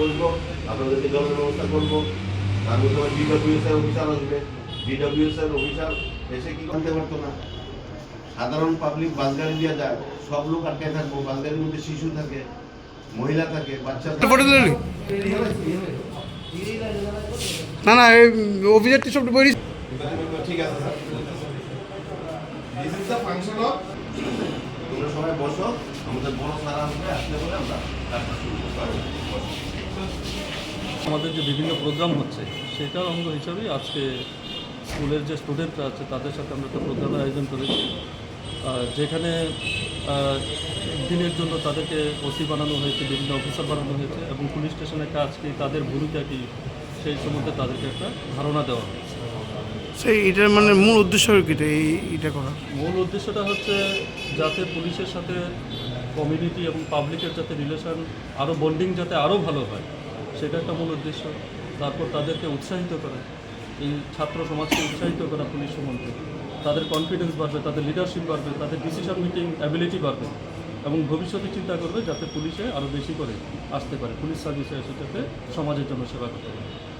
বলব আপনাদেরকে জলের ব্যবস্থা করব আমি তোমার বিডব্লিউএস এর অফিসার আসবে বিডব্লিউএস এর অফিসার এসে কি করতে পারতো না সাধারণ পাবলিক বাস গাড়ি দিয়ে যায়, সব লোক আটকে থাকব বাস গাড়ির মধ্যে শিশু থাকে, মহিলা থাকে, বাচ্চা থাকে। নি? না এই সব বই ঠিক আছে sir. This is the function of তোমরা সবাই বসো আমাদের বড় স্যার আসবে আসলে পরে আমরা কাজটা শুরু করব। আমাদের যে বিভিন্ন প্রোগ্রাম হচ্ছে সেটার অঙ্গ হিসাবেই আজকে স্কুলের যে স্টুডেন্টরা আছে তাদের সাথে আমরা একটা প্রোগ্রামের আয়োজন করেছি। যেখানে দিনের জন্য তাদেরকে ওসি বানানো হয়েছে বিভিন্ন অফিসার বানানো হয়েছে এবং পুলিশ স্টেশনের কাজ কি তাদের ভূমিকা কী সেই সম্বন্ধে তাদেরকে একটা ধারণা দেওয়া হয়েছে সেই এটার মানে মূল উদ্দেশ্য কি এই এটা করার মূল উদ্দেশ্যটা হচ্ছে যাতে পুলিশের সাথে কমিউনিটি এবং পাবলিকের যাতে রিলেশন আরও বন্ডিং যাতে আরও ভালো হয় সেটা একটা মূল উদ্দেশ্য। তারপর তাদেরকে উৎসাহিত করা এই ছাত্র সমাজকে উৎসাহিত করা পুলিশ সম্বন্ধে। তাদের কনফিডেন্স বাড়বে তাদের লিডারশিপ বাড়বে তাদের ডিসিশন মেকিং অ্যাবিলিটি বাড়বে। এবং ভবিষ্যতে চিন্তা করবে যাতে পুলিশে আরও বেশি করে আসতে পারে, পুলিশ সার্ভিসে এসে যাতে সমাজের জন্য সেবা করতে পারে।